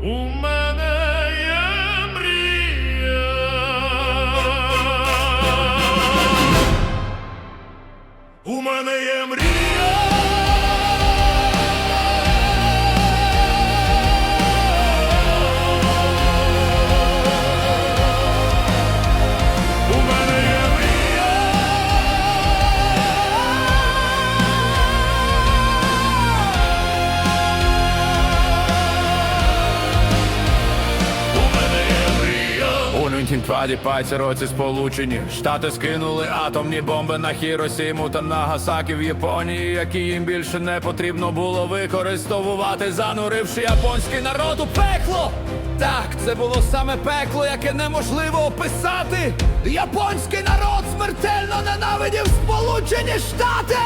У Нюнтінпаді році сполучені Штати скинули атомні бомби на Хіросіму та Нагасакі в Японії, які їм більше не потрібно було використовувати, зануривши японський народ у пекло. Так, це було саме пекло, яке неможливо описати. Японський народ смертельно ненавидів Сполучені Штати!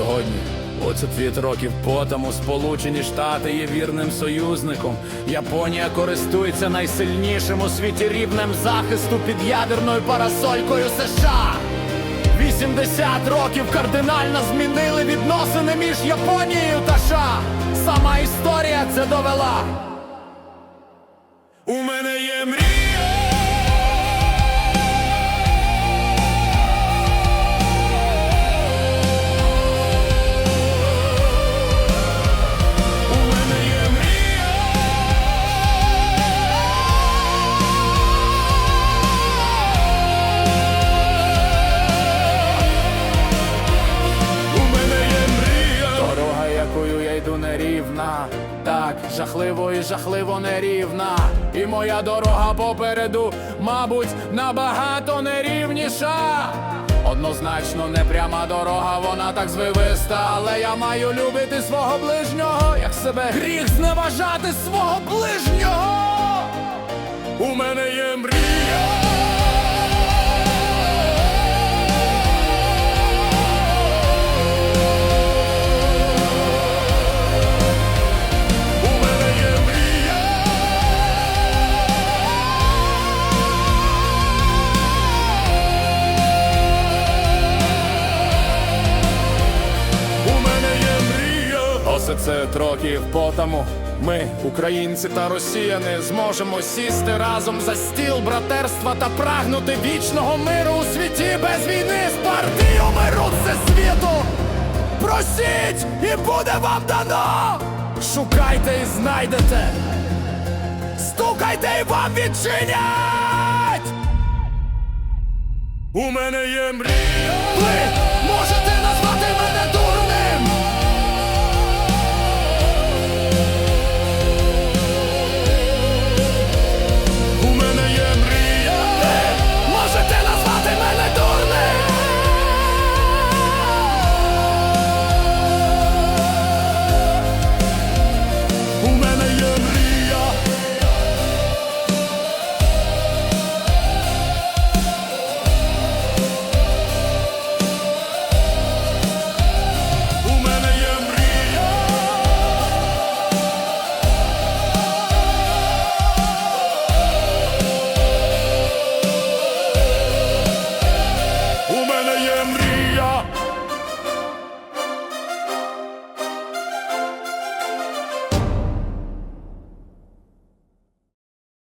Сьогодні, у цепвіт років по тому, Сполучені Штати є вірним союзником. Японія користується найсильнішим у світі рівнем захисту під ядерною парасолькою США. 80 років кардинально змінили відносини між Японією та США. Сама історія це довела. У мене жахливо і жахливо нерівна. І моя дорога попереду, мабуть, набагато нерівніша. Однозначно не пряма дорога, вона так звивиста, але я маю любити свого ближнього, як себе гріх зневажати свого ближнього. У мене є мрія. 10 років потому ми, українці та росіяни, зможемо сісти разом за стіл братерства та прагнути вічного миру у світі без війни з партію миру це світу. Просіть і буде вам дано. Шукайте і знайдете, стукайте і вам відчинять. У мене є мрія.